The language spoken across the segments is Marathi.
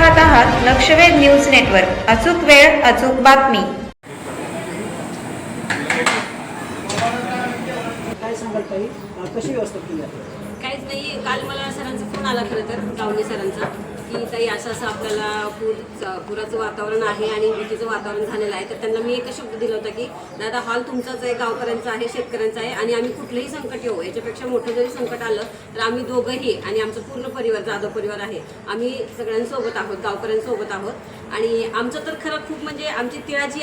पाहत आहात लक्षवेध न्यूज नेटवर्क. अचूक वेळ अचूक बातमी. काय सांगाल ताई? कशी व्यवस्था केली आहे? काहीच नाही. काल मला सरांचा फोन आला खरं तर गावणे सरांचा की ताई असं असं आपल्याला पूर पुराचं वातावरण आहे आणि भीतीचं वातावरण झालेलं आहे. तर त्यांना मी एक शब्द दिला होता की दादा हॉल तुमचाच आहे गावकऱ्यांचा आहे शेतकऱ्यांचा आहे आणि आम्ही कुठलंही संकट येऊ याच्यापेक्षा मोठं जरी संकट आलं तर आम्ही दोघंही आणि आमचं पूर्ण परिवार जाधव परिवार आहे आम्ही सगळ्यांसोबत आहोत गावकऱ्यांसोबत आहोत. आणि आमचं तर खरं खूप म्हणजे आमची तिळाची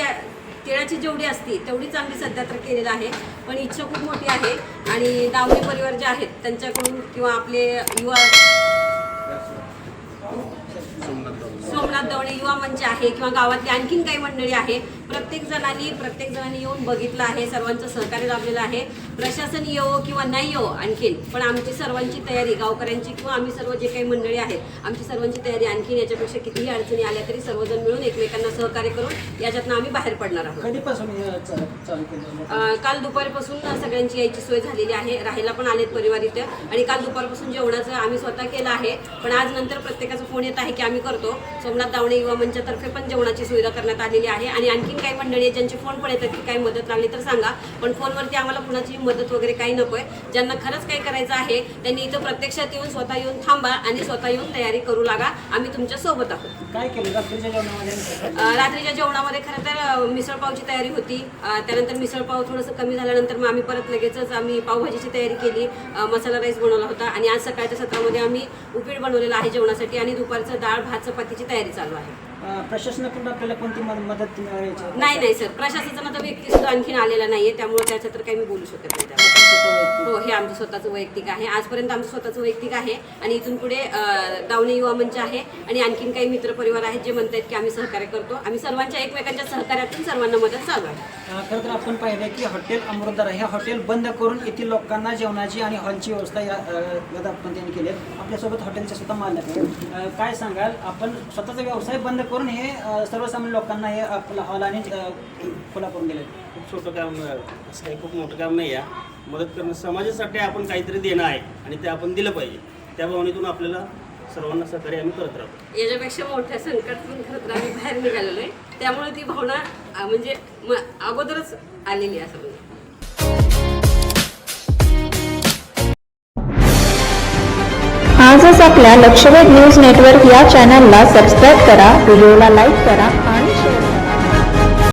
तिळाची जेवढी असती तेवढीच आम्ही सध्या तर केलेलं आहे. पण इच्छा खूप मोठी आहे. आणि दावणे परिवार जे आहेत त्यांच्याकडून किंवा आपले युवा सोमनाथ दवणे युवा मंच आहे किंवा गावातली आणखीन काही मंडळी आहे प्रत्येक जणांनी प्रत्येक जणांनी येऊन बघितलं आहे सर्वांचं सहकार्य लाभलेलं आहे. प्रशासन येवो किंवा नाही येवो आणखीन पण आमची सर्वांची तयारी गावकऱ्यांची किंवा आम्ही सर्व जे काही मंडळी आहेत आमची सर्वांची तयारी आणखीन याच्यापेक्षा कितीही अडचणी आल्या तरी सर्वजण मिळून एकमेकांना सहकार्य करून याच्यातनं आम्ही बाहेर पडणार आहोत. कधीपासून हे चा- चालू केलं? अ, काल दुपारपासून सगळ्यांची यायची सोय झालेली आहे राहायला पण आलेत परिवार इथे. आणि काल दुपारपासून जेवणाचं आम्ही स्वतः केलं आहे पण आज नंतर प्रत्येकाचा फोन येत आहे की आम्ही करतो. सोमनाथ दावणे युवा मंचातर्फे पण जेवणाची सुविधा करण्यात आलेली आहे. आणि आणखीन काही मंडळी आहेत ज्यांचे फोन पण येतात की काही मदत लागली तर सांगा. पण फोनवरती आम्हाला कुणाची मदत वगैरे काही नकोय. ज्यांना खरंच काही करायचं आहे त्यांनी इथं प्रत्यक्षात येऊन स्वतः येऊन थांबा आणि स्वतः येऊन तयारी करू लागा. आम्ही तुमच्यासोबत आहोत. काय केलं? रात्रीच्या जेवणामध्ये रात्रीच्या जेवणामध्ये खरं तर मिसळपावची तयारी होती. त्यानंतर मिसळपाव थोडंसं कमी झाल्यानंतर मग आम्ही परत लगेचच आम्ही पावभाजीची तयारी केली. मसाला राईस बनवला होता. आणि आज सकाळच्या सत्रामध्ये आम्ही उपीट बनवलेलं आहे जेवणासाठी. आणि दुपारचं डाळ भात चपातीची तयारी चालू आहे. प्रशासनाकडून आपल्याला कोणती मद- मदत मिळायची नाही नाही सर. प्रशासनाचा व्यक्ती सुद्धा आणखीन आलेला नाहीये. त्यामुळे त्याचं तर काही मी बोलू शकत नाही त्यावर. हो हे आमचं स्वतःचं वैयक्तिक आहे. आजपर्यंत आमचं स्वतःचं वैयक्तिक आहे आणि इथून पुढे दावणे युवा मंच आहे आणि आणखीन काही मित्रपरिवार आहेत जे म्हणतात की आम्ही सहकार्य करतो. आम्ही सर्वांच्या एकमेकांच्या सहकार्यातून सर्वांना मदत चालू आहे. खरं तर आपण पाहिलं की हॉटेल अमृतधारा हे हॉटेल बंद करून येथील लोकांना जेवणाची आणि हॉलची व्यवस्था या अ, गदापंतींनी केली आहे. आपल्यासोबत हॉटेलचे सुद्धा मालक आहेत. अ, काय सांगाल? आपण स्वतःचा व्यवसाय बंद करून हे सर्वसामान्य लोकांना हे आपला हॉल आणि खुला करून दिले खूप छोटं काम असं काही खूप मोठं काम नाही आहे. मदत करणं समाजासाठी आपण काहीतरी देणं आहे आणि ते आपण दिलं पाहिजे. त्या भावनेतून आपल्याला सर्वांना सहकार्य आम्ही करत राहतो. याच्यापेक्षा मोठ्या संकटातून खरं तर आम्ही बाहेर निघालेलो आहे. त्यामुळे ती भावना म्हणजे अगोदरच आलेली आहे असं म्हणजे आजच आपल्या लक्षवेध न्यूज नेटवर्क या चॅनलला सबस्क्राईब करा व्हिडिओला लाईक करा